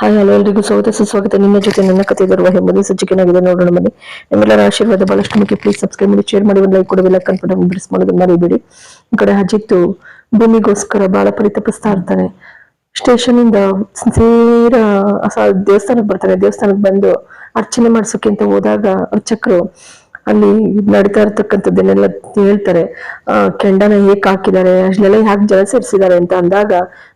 Hi, hello, ಎಲ್ರಿಗೂ ಸ್ವಾಗತ. ಸುಸ್ವಾಗತ. ನಿಮ್ಮ ಜೊತೆ ನನ್ನ ಕತೆ ಬರುವ ಹೆಮ್ಮದಿ ಸಜ್ಜಿಕೆನಾಗಿದೆ ನೋಡೋಣ ಮನೆ. ನಿಮ್ಮೆಲ್ಲರ ಆಶೀರ್ವಾದ ಬಹಳಷ್ಟು. ಮುಖ್ಯ ಪ್ಲೀಸ್ ಸಬ್ಸ್ಕ್ರೈಬ್ ಮಾಡಿ ಶೇರ್ ಮಾಡಿ, ಒಂದು ಲೈಕ್ ಕೊಡೋದು ಲೈಕ್ ಅನ್ಕೊಂಡು ಬಿಡಿಸ್ ಮಾಡೋದನ್ನ ಮರಿಬೇಡಿ. ಈ ಕಡೆ ಅಜಿತ್ತು ಭೂಮಿಗೋಸ್ಕರ ಬಹಳ ಪರಿತಪಿಸ್ತಾ ಇರ್ತಾನೆ ಸ್ಟೇಷನ್ ಇಂದ ನೇರ ಸ- ದೇವಸ್ಥಾನಕ್ಕೆ ಬರ್ತಾರೆ ದೇವಸ್ಥಾನಕ್ಕೆ ಬಂದು ಅರ್ಚನೆ ಮಾಡ್ಸೋಕೆ ಅಂತ ಹೋದಾಗ ಅರ್ಚಕರು ಅಲ್ಲಿ ನಡೀತಾ ಇರ್ತಕ್ಕಂಥದ್ದನ್ನೆಲ್ಲ ಹೇಳ್ತಾರೆ. ಕೆಂಡನ ಹೇಗ್ ಹಾಕಿದ್ದಾರೆ ಅಷ್ಟನ್ನೆಲ್ಲ ಯಾಕೆ ಜಲ ಸೇರಿಸಿದ್ದಾರೆ ಅಂತ ಅಂದಾಗ,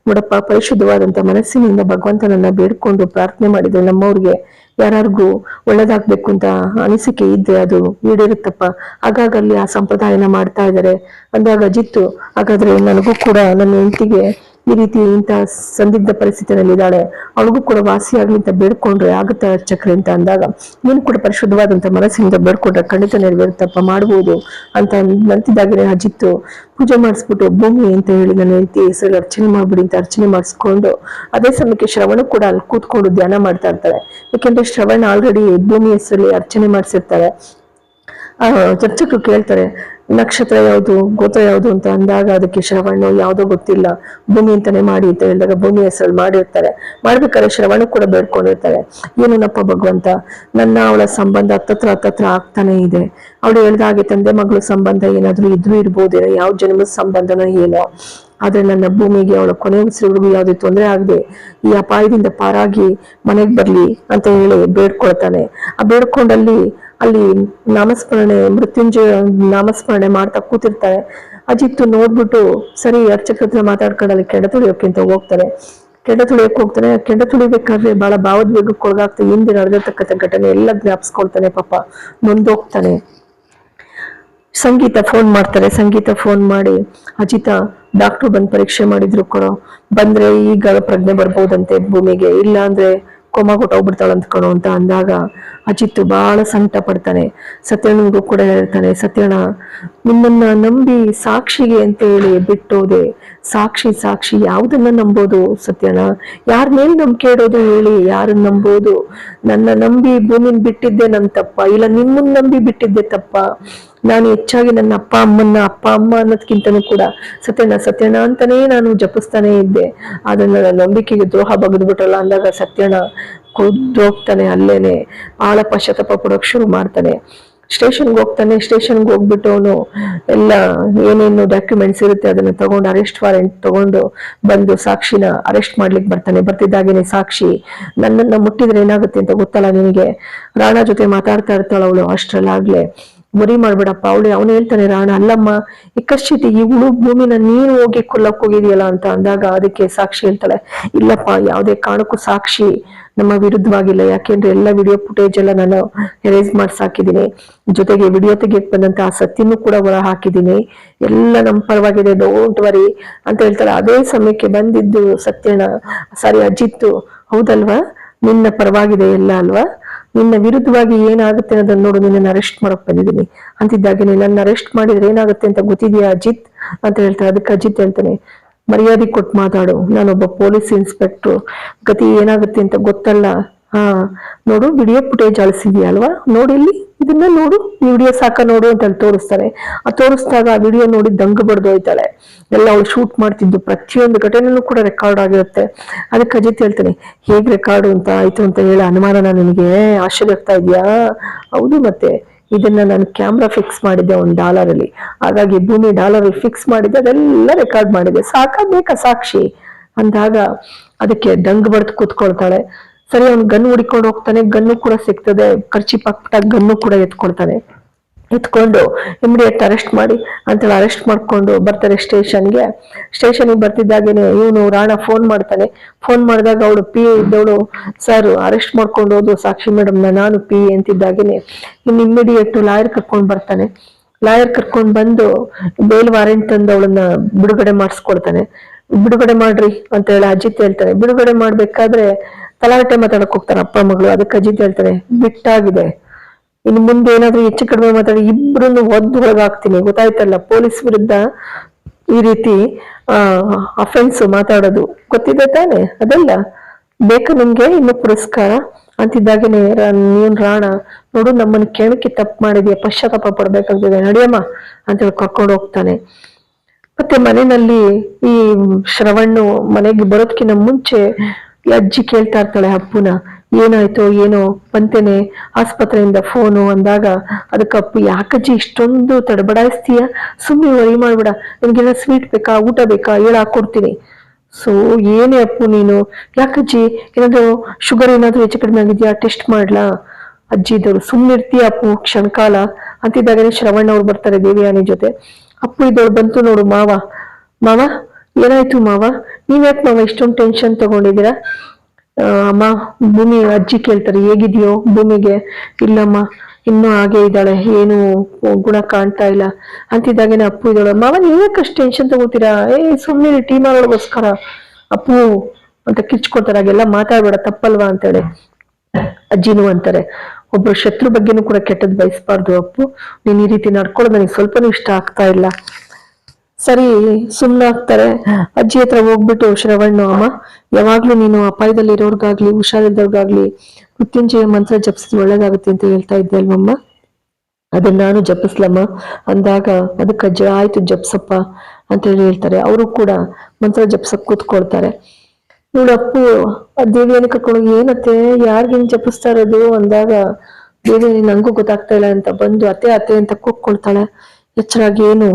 ನೋಡಪ್ಪ ಪರಿಶುದ್ಧವಾದಂತ ಮನಸ್ಸಿನಿಂದ ಭಗವಂತನನ್ನ ಬೇಡ್ಕೊಂಡು ಪ್ರಾರ್ಥನೆ ಮಾಡಿದ್ರೆ ನಮ್ಮವ್ರಿಗೆ ಯಾರಿಗೂ ಒಳ್ಳೇದಾಗ್ಬೇಕು ಅಂತ ಅನಿಸಿಕೆ ಇದ್ರೆ ಅದು ಈಡೇರುತ್ತಪ್ಪ. ಹಾಗಾಗಿ ಅಲ್ಲಿ ಆ ಸಂಪ್ರದಾಯನ ಮಾಡ್ತಾ ಇದ್ದಾರೆ. ಅಂದಾಗ ಜಿತ್ತು ಹಾಗಾದ್ರೆ ನನಗೂ ಕೂಡ ನನ್ನ ಹೆಂಡತಿಗೆ ಈ ರೀತಿ ಇಂಥ ಸಂದಿಗ್ಧ ಪರಿಸ್ಥಿತಿಯಲ್ಲಿ ಇದ್ದಾಳೆ ಅವಳಿಗೂ ಕೂಡ ವಾಸಿಯಾಗ್ಲಿ ಅಂತ ಬೇಡ್ಕೊಂಡ್ರೆ ಆಗುತ್ತೆ ಚಕ್ರಿ ಅಂತ ಅಂದಾಗ, ನೀನು ಕೂಡ ಪರಿಶುದ್ಧವಾದಂತ ಮನಸ್ಸಿನಿಂದ ಬೇಡ್ಕೊಂಡ್ರೆ ಖಂಡಿತ ನೆರವೇರುತ್ತಪ್ಪ ಮಾಡಬಹುದು ಅಂತ ನಂತಿದ್ದಾಗಲೇ ಅಜಿತ್ತು, ಪೂಜೆ ಮಾಡಿಸ್ಬಿಟ್ಟು ಭೂಮಿ ಅಂತ ಹೇಳಿ ನನ್ನ ಹೆಂಡತಿ ಹೆಸರು ಅರ್ಚನೆ ಮಾಡ್ಬಿಡಿ ಅಂತ ಅರ್ಚನೆ ಮಾಡಿಸ್ಕೊಂಡು, ಅದೇ ಸಮಯಕ್ಕೆ ಶ್ರವಣ ಕೂಡ ಅಲ್ಲಿ ಕೂತ್ಕೊಂಡು ಧ್ಯಾನ ಮಾಡ್ತಾ ಇರ್ತಾರೆ. ಯಾಕೆಂದ್ರೆ ಶ್ರವಣ ಆಲ್ರೆಡಿ ಭೂಮಿ ಹೆಸರಲ್ಲಿ ಅರ್ಚನೆ ಮಾಡಿಸಿರ್ತಾರೆ. ಚರ್ಚಕರು ಕೇಳ್ತಾರೆ ನಕ್ಷತ್ರ ಯಾವುದು, ಗೋತ್ರ ಯಾವುದು ಅಂತ ಅಂದಾಗ ಅದಕ್ಕೆ ಶ್ರವಣ ಯಾವುದೋ ಗೊತ್ತಿಲ್ಲ. ಭೂಮಿ ಅಂತಾನೆ ಮಾಡಿ ಅಂತ ಹೇಳಿದಾಗ ಭೂಮಿ ಹೆಸರಲ್ಲಿ ಮಾಡಿರ್ತಾರೆ. ಮಾಡ್ಬೇಕಾದ್ರೆ ಶ್ರವಣ ಕೂಡ ಬೇಡ್ಕೊಂಡಿರ್ತಾರೆ. ಏನೇನಪ್ಪ ಭಗವಂತ? ನನ್ನ ಅವಳ ಸಂಬಂಧ ಹತ್ತತ್ರ ಹತ್ತತ್ರ ಆಗ್ತಾನೆ ಇದೆ. ಅವಳು ಹೇಳ್ದಾಗೆ ತಂದೆ ಮಗಳು ಸಂಬಂಧ ಏನಾದ್ರೂ ಇದ್ರೂ ಇರ್ಬೋದೇನೋ, ಯಾವ ಜನ್ಮದ ಸಂಬಂಧನೋ ಏನೋ. ಆದ್ರೆ ನನ್ನ ಭೂಮಿಗೆ ಅವಳ ಕೊನೆ ಉಸಿರುಗಳಿಗೂ ಯಾವುದೇ ತೊಂದರೆ ಆಗದೆ ಈ ಅಪಾಯದಿಂದ ಪಾರಾಗಿ ಮನೆಗೆ ಬರ್ಲಿ ಅಂತ ಹೇಳಿ ಬೇಡ್ಕೊಳ್ತಾನೆ. ಆ ಬೇಡ್ಕೊಂಡಲ್ಲಿ ಅಲ್ಲಿ ನಾಮಸ್ಮರಣೆ, ಮೃತ್ಯುಂಜಯ ನಾಮಸ್ಮರಣೆ ಮಾಡ್ತಾ ಕೂತಿರ್ತಾರೆ. ಅಜಿತ್ತು ನೋಡ್ಬಿಟ್ಟು, ಸರಿ ಅರ್ಚಕತ್ರ ಮಾತಾಡ್ಕೊಂಡು ಅಲ್ಲಿ ಕೆಂಡ ತುಳಿಯೋಕ್ಕಿಂತ ಹೋಗ್ತಾರೆ. ಕೆಂಡ ತುಳಿಯೋಕೆ ಹೋಗ್ತಾನೆ. ಕೆಂಡ ತುಳಿಬೇಕಾದ್ರೆ ಬಹಳ ಭಾವೋದ್ವೇಗಕ್ಕೆ ಒಳಗಾಗ್ತಾ ಹಿಂದೆ ನಡೆದಿರ್ತಕ್ಕಂಥ ಘಟನೆ ಎಲ್ಲ ಜ್ಞಾಪಿಸ್ಕೊಳ್ತಾನೆ ಪಾಪ. ಮುಂದೋಗ್ತಾನೆ. ಸಂಗೀತ ಫೋನ್ ಮಾಡ್ತಾರೆ. ಸಂಗೀತ ಫೋನ್ ಮಾಡಿ, ಅಜಿತ, ಡಾಕ್ಟ್ರು ಬಂದು ಪರೀಕ್ಷೆ ಮಾಡಿದ್ರು ಕೊಡೋ. ಬಂದ್ರೆ ಈಗ ಪ್ರಜ್ಞೆ ಬರ್ಬೋದಂತೆ ಭೂಮಿಗೆ. ಇಲ್ಲ ಅಂದ್ರೆ ಕೊಮ ಅಂತ ಕಣೋ ಅಂತ ಅಂದಾಗ ಅಜಿತ್ ಬಹಳ ಸಂಕಟ ಪಡ್ತಾನೆ. ಸತ್ಯಣ್ಣನಿಗೂ ಕೂಡ ಹೇಳ್ತಾನೆ, ಸತ್ಯಣ್ಣ ನಿಮ್ಮನ್ನ ನಂಬಿ ಸಾಕ್ಷಿಗೆ ಅಂತ ಹೇಳಿ ಬಿಟ್ಟೋದೆ, ಸಾಕ್ಷಿ ಸಾಕ್ಷಿ ಯಾವ್ದನ್ನ ನಂಬೋದು ಸತ್ಯಣ್ಣ? ಯಾರ ಮೇಲೆ ನಂಬಿಕೆ ಇಡೋದು ಹೇಳಿ ಯಾರನ್ನ ನಂಬೋದು? ನನ್ನ ನಂಬಿ ಭೂಮಿನ ಬಿಟ್ಟಿದ್ದೆ ನನ್ ತಪ್ಪ, ಇಲ್ಲ ನಿಮ್ಮನ್ನ ನಂಬಿ ಬಿಟ್ಟಿದ್ದೆ ತಪ್ಪ. ನಾನು ಹೆಚ್ಚಾಗಿ ನನ್ನ ಅಪ್ಪ, ಅಮ್ಮನ್ನ, ಅಪ್ಪ, ಅಮ್ಮ ಅನ್ನೋದ್ಕಿಂತನೂ ಕೂಡ ಸತ್ಯನ ಸತ್ಯನ ಅಂತಾನೇ ನಾನು ಜಪಿಸ್ತಾನೆ ಇದ್ದೆ. ಅದನ್ನ ನನ್ನ ನಂಬಿಕೆಗೆ ದ್ರೋಹ ಬಗೆದ್ಬಿಟ್ರಲ್ಲ ಅಂದಾಗ ಸತ್ಯನ ಕುದ್ದೋಗ್ತಾನೆ ಅಲ್ಲೇನೆ. ಆಳಪ್ಪ ಶತಪ ಪಡೋಕ್ ಶುರು ಮಾಡ್ತಾನೆ. ಸ್ಟೇಷನ್ಗೆ ಹೋಗ್ತಾನೆ, ಸ್ಟೇಷನ್ಗೆ ಹೋಗ್ಬಿಟ್ಟು ಅವನು ಎಲ್ಲ ಏನೇನು ಡಾಕ್ಯುಮೆಂಟ್ಸ್ ಇರುತ್ತೆ ಅದನ್ನ ತಗೊಂಡು ಅರೆಸ್ಟ್ ವಾರೆಂಟ್ ತಗೊಂಡು ಬಂದು ಸಾಕ್ಷಿನ ಅರೆಸ್ಟ್ ಮಾಡ್ಲಿಕ್ಕೆ ಬರ್ತಾನೆ. ಬರ್ತಿದ್ದಾಗೇನೆ ಸಾಕ್ಷಿ. ನನ್ನನ್ನ ಮುಟ್ಟಿದ್ರೆ ಏನಾಗುತ್ತೆ ಅಂತ ಗೊತ್ತಲ್ಲ ನಿನಗೆ? ರಾಣಾ ಜೊತೆ ಮಾತಾಡ್ತಾ ಇರ್ತಾಳ ಅವಳು ಅಷ್ಟ್ರಲ್ಲಾಗ್ಲೇ ಮರಿ ಮಾಡ್ಬೇಡಪ್ಪ, ಅವಳು ಅವನು ಹೇಳ್ತಾನೆ, ರಾಣ, ಅಲ್ಲಮ್ಮ ಇಕ್ಕಶ್ಚಿತಿ ಈ ಉಳು ಭೂಮಿನ ನೀನು ಹೋಗಿ ಕೊಲ್ಲಕ್ ಹೋಗಿದೆಯಲ್ಲ ಅಂತ ಅಂದಾಗ ಅದಕ್ಕೆ ಸಾಕ್ಷಿ ಹೇಳ್ತಾಳೆ. ಇಲ್ಲಪ್ಪ, ಯಾವುದೇ ಕಾರಣಕ್ಕೂ ಸಾಕ್ಷಿ ನಮ್ಮ ವಿರುದ್ಧವಾಗಿಲ್ಲ. ಯಾಕೆಂದ್ರೆ ಎಲ್ಲ ವಿಡಿಯೋ ಫುಟೇಜ್ ಎಲ್ಲ ನಾನು ಎರೇಸ್ ಮಾಡ್ಸಾಕಿದ್ದೀನಿ ಜೊತೆಗೆ ವಿಡಿಯೋ ತೆಗೆಯಕ್ ಬಂದಂತ ಆ ಸತ್ಯನೂ ಕೂಡ ಹೊರ ಹಾಕಿದ್ದೀನಿ. ಎಲ್ಲ ನಮ್ಮ ಪರವಾಗಿದೆ ಡೋಂಟ್ ವರಿ ಅಂತ ಹೇಳ್ತಾಳೆ. ಅದೇ ಸಮಯಕ್ಕೆ ಬಂದಿದ್ದು ಸತ್ಯನ ಸಾರಿ, ಅಜಿತ್ತು. ಹೌದಲ್ವಾ? ನಿನ್ನ ಪರವಾಗಿದೆ ಎಲ್ಲ ಅಲ್ವಾ? ನಿನ್ನ ವಿರುದ್ಧವಾಗಿ ಏನಾಗುತ್ತೆ ಅನ್ನೋದನ್ನ ನೋಡು ನಿನ್ನ ಅರೆಸ್ಟ್ ಮಾಡಕ್ ಬಂದಿದ್ದೀನಿ. ಅಂತಿದ್ದಾಗೇನೆ ನನ್ನ ಅರೆಸ್ಟ್ ಮಾಡಿದ್ರೆ ಏನಾಗುತ್ತೆ ಅಂತ ಗೊತ್ತಿದೆಯಾ ಅಜಿತ್? ಅಂತ ಹೇಳ್ತಾರೆ. ಅದಕ್ಕೆ ಅಜಿತ್ ಹೇಳ್ತಾನೆ, ಮರ್ಯಾದೆ ಕೊಟ್ಟು ಮಾತಾಡು. ನಾನೊಬ್ಬ ಪೊಲೀಸ್ ಇನ್ಸ್ಪೆಕ್ಟ್ರು ಗತಿ ಏನಾಗುತ್ತೆ ಅಂತ ಗೊತ್ತಲ್ಲ. ಹಾ, ನೋಡು ವಿಡಿಯೋ ಫುಟೇಜ್ ಅಳಿಸಿದ್ಯಾ ಅಲ್ವಾ ನೋಡಿ ಇಲ್ಲಿ, ಇದನ್ನ ನೋಡು, ಈ ವಿಡಿಯೋ ಸಾಕ ನೋಡು ಅಂತ ಹೇಳಿ ತೋರಿಸ್ತಾರೆ. ಆ ತೋರಿಸಿದಾಗ ಆ ವಿಡಿಯೋ ನೋಡಿ ದಂಗು ಬಡ್ದು ಹೋಯ್ತಾಳೆ ಎಲ್ಲ ಅವಳು ಶೂಟ್ ಮಾಡ್ತಿದ್ದು ಪ್ರತಿಯೊಂದು ಘಟನೆನೂ ಕೂಡ ರೆಕಾರ್ಡ್ ಆಗಿರುತ್ತೆ. ಅದಕ್ಕೆ ಅಜಿತ್ ಹೇಳ್ತಾನೆ, ಹೇಗ್ ರೆಕಾರ್ಡ್ ಅಂತ? ಆಯ್ತು ಅಂತ ಹೇಳಿ ಅನುಮಾನನ ನನಗೆ? ಆಶ್ಚರ್ಯ ಆಗ್ತಾ ಇದೆಯಾ? ಹೌದು ಮತ್ತೆ, ಇದನ್ನ ನಾನು ಕ್ಯಾಮ್ರಾ ಫಿಕ್ಸ್ ಮಾಡಿದ್ದೆ ಒಂದು ಡಾಲರ್ ಅಲ್ಲಿ. ಹಾಗಾಗಿ ಭೂಮಿ ಡಾಲರ್ ಫಿಕ್ಸ್ ಮಾಡಿದ್ದೆ, ಅದೆಲ್ಲ ರೆಕಾರ್ಡ್ ಮಾಡಿದೆ. ಸಾಕಾಗ್ಬೇಕಾ ಬೇಕಾ ಸಾಕ್ಷಿ? ಅಂದಾಗ ಅದಕ್ಕೆ ದಂಗ್ ಬಡ್ದು ಕೂತ್ಕೊಳ್ತಾಳೆ. ಸರಿ, ಅವ್ನು ಗನ್ ಹುಡಿಕೊಂಡು ಹೋಗ್ತಾನೆ, ಗನ್ನು ಕೂಡ ಸಿಗ್ತದೆ. ಖರ್ಚಿ ಪಕ್ಕ ಗನ್ನು ಕೂಡ ಎತ್ಕೊಳ್ತಾನೆ. ಎತ್ಕೊಂಡು ಇಮಿಡಿಯೇಟ್ ಅರೆಸ್ಟ್ ಮಾಡಿ, ಅಂತೇಳಿ ಅರೆಸ್ಟ್ ಮಾಡ್ಕೊಂಡು ಬರ್ತಾರೆ ಸ್ಟೇಷನ್ಗೆ ಸ್ಟೇಷನ್ಗೆ ಬರ್ತಿದ್ದಾಗೇನೆ ಇವನು ರಾಣ ಫೋನ್ ಮಾಡ್ತಾನೆ. ಫೋನ್ ಮಾಡಿದಾಗ ಅವಳು ಪಿ ಇದ್ದವಳು ಸರ್ ಅರೆಸ್ಟ್ ಮಾಡ್ಕೊಂಡು ಹೋದು ಸಾಕ್ಷಿ ಮೇಡಮ್ ನಾನು ಪಿ ಅಂತಿದ್ದಾಗೇನೆ. ಇನ್ನು ಇಮಿಡಿಯೇಟ್ ಲಾಯರ್ ಕರ್ಕೊಂಡು ಬರ್ತಾನೆ. ಲಾಯರ್ ಕರ್ಕೊಂಡು ಬಂದು ಬೇಲ್ ವಾರೆಂಟ್ ತಂದು ಅವಳನ್ನ ಬಿಡುಗಡೆ ಮಾಡಿಸ್ಕೊಳ್ತಾನೆ. ಬಿಡುಗಡೆ ಮಾಡ್ರಿ, ಅಂತ ಹೇಳಿ ಅಜಿತ್ ಹೇಳ್ತಾನೆ. ಬಿಡುಗಡೆ ಮಾಡ್ಬೇಕಾದ್ರೆ ತಲಾಟೆ ಮಾತಾಡಕ್ ಹೋಗ್ತಾರೆ ಅಪ್ಪ ಮಗಳು, ಅದಕ್ಕೆ ಅಜಿತ್ ಹೇಳ್ತಾರೆ ಬಿಟ್ಟಾಗಿದೆ. ಇನ್ನು ಮುಂದೆ ಏನಾದ್ರೂ ಹೆಚ್ಚು ಕಡಿಮೆ ಮಾತಾಡಿ ಇಬ್ರನ್ನು ಒದ್ದು ಒಳಗಾಗ್ತೀನಿ. ಗೊತ್ತಾಯ್ತಲ್ಲ, ಪೊಲೀಸ್ ವಿರುದ್ಧ ಈ ರೀತಿ, ಆ ಅಫೆನ್ಸ್ ಮಾತಾಡೋದು. ಗೊತ್ತಿದೆ ತಾನೆ? ಅದಲ್ಲ, ಬೇಕಾ ನಿಮ್ಗೆ ಇನ್ನು ಪುರಸ್ಕಾರ? ಅಂತಿದ್ದಾಗೇನೆ ನೀನ್ ರಾಣ, ನೋಡು ನಮ್ಮನ್ನ ಕೇಳಕ್ಕೆ ತಪ್ಪು ಮಾಡಿದ್ಯಾ, ಪಶ್ಚಾತ್ತಾಪ ಪಡ್ಬೇಕಾಗ್ತದೆ, ನಡಿಯಮ್ಮ ಅಂತೇಳಿ ಕರ್ಕೊಂಡು ಹೋಗ್ತಾನೆ. ಮತ್ತೆ ಮನೆಯಲ್ಲಿ ಈ ಶ್ರವಣ್ಣು ಮನೆಗೆ ಬರೋದ್ಕಿಂತ ಮುಂಚೆ ಅಜ್ಜಿ ಕೇಳ್ತಾ ಇರ್ತಾಳೆ, ಅಪ್ಪುನ, ಏನಾಯ್ತು ಏನೋ ಬಂತೇನೆ ಆಸ್ಪತ್ರೆಯಿಂದ ಫೋನು ಅಂದಾಗ ಅದಕ್ಕೆ, ಅಪ್ಪು, ಯಾಕಜ್ಜಿ ಇಷ್ಟೊಂದು ತಡಬಡಾಯಿಸ್ತೀಯ? ಸುಮ್ಮನೆ ವರಿ ಮಾಡ್ಬೇಡ, ನಿನ್ಗೆಲ್ಲ ಸ್ವೀಟ್ ಬೇಕಾ, ಊಟ ಬೇಕಾ, ಹೇಳ ಹಾಕೊಡ್ತೀನಿ ಸೊ ಏನೇ ಅಪ್ಪು ನೀನು, ಯಾಕಜ್ಜಿ, ಏನಾದ್ರು ಶುಗರ್ ಏನಾದ್ರು ಹೆಚ್ಚು ಕಡಿಮೆ ಆಗಿದ್ಯಾ? ಟೆಸ್ಟ್ ಮಾಡ್ಲಾ? ಅಜ್ಜಿ ಇದ್ದವ್ರು ಸುಮ್ಮನೆ ಇರ್ತೀಯ ಅಪ್ಪು, ಕ್ಷಣಕಾಲ. ಅಂತಿದ್ದಾಗನೇ ಶ್ರವಣ್ಣ ಅವ್ರು ಬರ್ತಾರೆ ದೇವಿಯಾನಿ ಜೊತೆ. ಅಪ್ಪು ಇದ್ದವ್ರು ಬಂತು ನೋಡು ಮಾವ. ಮಾವ? ಏನಾಯ್ತು ಮಾವ? ನೀವ್ಯಾಕೆ ಮಾವ ಇಷ್ಟೊಂದು ಟೆನ್ಷನ್ ತಗೊಂಡಿದ್ದೀರಾ? ಅಮ್ಮ, ಭೂಮಿ ಅಜ್ಜಿ ಕೇಳ್ತಾರೆ, ಹೇಗಿದ್ಯೋ ಭೂಮಿಗೆ? ಇಲ್ಲಮ್ಮ, ಇನ್ನೂ ಹಾಗೆ ಇದ್ದಾಳೆ, ಏನು ಗುಣ ಕಾಣ್ತಾ ಇಲ್ಲ ಅಂತಿದ್ದಾಗೇನೆ ಅಪ್ಪು ಇದ್ದಾಳೆ. ಮಾವ ನೀವ್ಯಾಕೆ ಅಷ್ಟು ಟೆನ್ಷನ್ ತಗೋತೀರಾ? ಏ ಸುಮ್ಮನೆ ಟೀ ಮಾಡೋಗೋಸ್ಕರ ಅಪ್ಪು ಅಂತ ಕಿರ್ಚ್ಕೊತಾರೆ ಹಾಗೆಲ್ಲ ಮಾತಾಡ್ಬೇಡ, ತಪ್ಪಲ್ವಾ ಅಂತೇಳಿ. ಅಜ್ಜಿನೂ ಅಂತಾರೆ, ಒಬ್ರು ಶತ್ರು ಬಗ್ಗೆನೂ ಕೂಡ ಕೆಟ್ಟದ್ ಬಯಸ್ಬಾರ್ದು ಅಪ್ಪು. ನೀನ್ ಈ ರೀತಿ ನಡ್ಕೊಳ್ಳೋದು ನನಗೆ ಸ್ವಲ್ಪನೂ ಇಷ್ಟ ಆಗ್ತಾ ಇಲ್ಲ. ಸರಿ ಸುಮ್ಮನಾಗ್ತಾರೆ ಅಜ್ಜಿ ಹತ್ರ ಹೋಗ್ಬಿಟ್ಟು ಶ್ರವಣ್ಣು ಅಮ್ಮ, ಯಾವಾಗ್ಲೂ ನೀನು ಅಪಾಯದಲ್ಲಿ ಇರೋರ್ಗಾಗ್ಲಿ ಹುಷಾರಿದ್ದವ್ರಿಗಾಗ್ಲಿ ಮೃತ್ಯುಂಜಯ ಮಂತ್ರ ಜಪಿಸಿದ್ ಒಳ್ಳೇದಾಗುತ್ತೆ ಅಂತ ಹೇಳ್ತಾ ಇದ್ದೆ ಅಲ್ವಮ್ಮ? ಅದನ್ನ ನಾನು ಜಪಿಸ್ಲಮ್ಮ. ಅಂದಾಗ, ಅದಕ್ಕೆ ಅಜ್ಜ, ಆಯ್ತು, ಜಪ್ಸಪ್ಪ ಅಂತ ಹೇಳಿ ಹೇಳ್ತಾರೆ. ಅವರು ಕೂಡ ಮಂತ್ರ ಜಪ್ಸಕ್ ಕೂತ್ಕೊಳ್ತಾರೆ. ನೋಡು ಅಪ್ಪು ಆ ದೇವಿಯನ್ನು ಕರ್ಕೊಂಡು ಏನತ್ತೆ? ಯಾರಿಗೆ ಹಿಂಗ್ ಜಪಿಸ್ತಾ ಇರೋದು? ಅಂದಾಗ, ದೇವಿ, ನಂಗೂ ಗೊತ್ತಾಗ್ತಾ ಇಲ್ಲ ಅಂತ ಬಂದು, ಅತ್ತೆ ಅತ್ತೆ ಅಂತ ಕೂತ್ಕೊಳ್ತಾಳೆ. ಎಚ್ಚರಾಗಿ, ಏನು?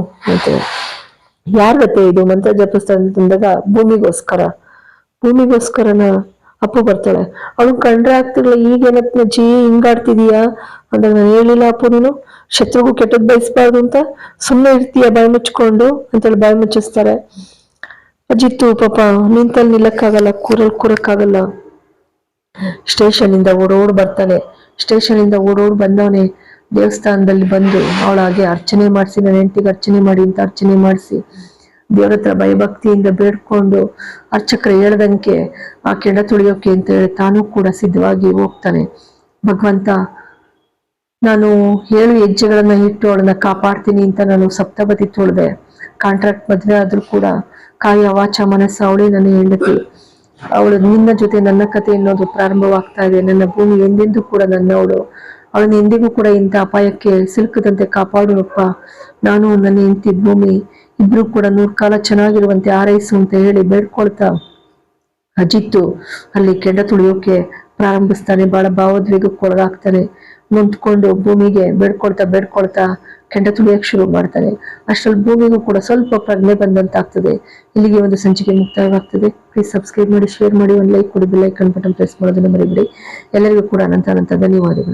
ಅಂತ ಜೊತೆ ಇದು? ಮಂತ್ರ ಜಪಿಸ್ತಾನೆ ಅಂತಂದಾಗ ಭೂಮಿಗೋಸ್ಕರ. ಭೂಮಿಗೋಸ್ಕರನ ಅಪ್ಪು ಬರ್ತಾಳೆ. ಅವಳು ಕಂಡ್ರೆ ಆಗ್ತಿರ್ಲಿಲ್ಲ ಈಗೇನತ್ನ ಜೀ, ಹಿಂಗಾಡ್ತಿದೀಯಾ? ಅಂದಾಗ ನಾನು ಹೇಳಿಲ್ಲ, ಅಪ್ಪು, ನೀನು ಶತ್ರುಗೂ ಕೆಟ್ಟದ್ ಬಯಸ್ಬಾರ್ದು ಅಂತ. ಸುಮ್ಮನೆ ಇರ್ತೀಯ ಬಾಯಿ ಮುಚ್ಕೊಂಡು? ಅಂತೇಳಿ ಬಾಯಿ ಮುಚ್ಚಿಸ್ತಾರೆ. ಅಜಿತ್ತು, ಪಾಪ ನಿಂತಲ್ಲಿ ನಿಲ್ಲಕ್ಕಾಗಲ್ಲ, ಕೂರಲ್ ಕೂರಕ್ಕಾಗಲ್ಲ. ಸ್ಟೇಷನ್ ಇಂದ ಓಡೋಡ್ ಬರ್ತಾನೆ. ಸ್ಟೇಷನ್ ಇಂದ ಓಡೋಡ್ ಬಂದವನೇ ದೇವಸ್ಥಾನದಲ್ಲಿ ಬಂದು ಅವಳಾಗೆ ಅರ್ಚನೆ ಮಾಡಿಸಿ, ನನ್ನ ಹೆಂಡತಿಗೆ ಅರ್ಚನೆ ಮಾಡಿ ಅಂತ ಅರ್ಚನೆ ಮಾಡಿಸಿ, ದೇವ್ರ ಹತ್ರ ಭಯಭಕ್ತಿಯಿಂದ ಬೇಡ್ಕೊಂಡು ಅರ್ಚಕರ ಹೇಳ್ದಂಗೆ ಆ ಕೆಂಡ ತುಳಿಯೋಕೆ ಅಂತ ಹೇಳಿ ತಾನೂ ಕೂಡ ಸಿದ್ಧವಾಗಿ ಹೋಗ್ತಾನೆ. ಭಗವಂತ, ನಾನು ಏಳು ಹೆಜ್ಜೆಗಳನ್ನ ಇಟ್ಟು ಅವಳನ್ನ ಕಾಪಾಡ್ತೀನಿ ಅಂತ ನಾನು ಸಪ್ತಪತಿ ತೊಳ್ದೆ. ಕಾಂಟ್ರಾಕ್ಟ್ ಮದ್ವೆ ಆದ್ರೂ ಕೂಡ ಕಾಯ ವಾಚ ಮನಸ್ಸು ಅವಳೇ ನನ್ನ ಹೆಂಡತಿ. ಅವಳು ನಿನ್ನ ಜೊತೆ ನನ್ನ ಕತೆ ಅನ್ನೋದು ಪ್ರಾರಂಭವಾಗ್ತಾ ಇದೆ. ನನ್ನ ಭೂಮಿ ಎಂದೆಂದೂ ಕೂಡ ನನ್ನವಳು ಅವಳನ್ನ ಎಂದಿಗೂ ಕೂಡ ಇಂಥ ಅಪಾಯಕ್ಕೆ ಸಿಲುಕದಂತೆ ಕಾಪಾಡುವಪ್ಪ. ನಾನು ನನ್ನ ಹೆಂಡತಿ ಭೂಮಿ, ಇಬ್ರು ಕೂಡ ನೂರ್ ಕಾಲ ಚೆನ್ನಾಗಿರುವಂತೆ ಆರೈಸು ಅಂತ ಹೇಳಿ ಬೇಡ್ಕೊಳ್ತಾ ಅಜಿತ್ತು ಅಲ್ಲಿ ಕೆಂಡ ತುಳಿಯೋಕೆ ಪ್ರಾರಂಭಿಸ್ತಾನೆ. ಬಹಳ ಭಾವೋದ್ವೇಗಕ್ಕೆ ಒಳಗಾಗ್ತಾನೆ. ನೊಂದ್ಕೊಂಡು ಭೂಮಿಗೆ ಬೇಡ್ಕೊಳ್ತಾ ಬೇಡ್ಕೊಳ್ತಾ ಕೆಂಡ ತುಳಿಯಕ್ಕೆ ಶುರು ಮಾಡ್ತಾನೆ. ಅಷ್ಟರಲ್ಲಿ ಭೂಮಿಗೂ ಕೂಡ ಸ್ವಲ್ಪ ಪ್ರಜ್ಞೆ ಬಂದಂತಾಗ್ತದೆ. ಇಲ್ಲಿಗೆ ಒಂದು ಸಂಚಿಕೆ ಮುಕ್ತಾಯವಾಗ್ತದೆ. ಪ್ಲೀಸ್ ಸಬ್ಸ್ಕ್ರೈಬ್ ಮಾಡಿ ಶೇರ್ ಮಾಡಿ, ಒಂದು ಲೈಕ್ ಕೊಡಿ ಐಕನ್ ಬಟನ್ ಪ್ರೆಸ್ ಮಾಡೋದನ್ನು ಮರಿಬಿಡಿ. ಎಲ್ಲರಿಗೂ ಕೂಡ ಅನಂತ ಅನಂತ ಧನ್ಯವಾದಗಳು.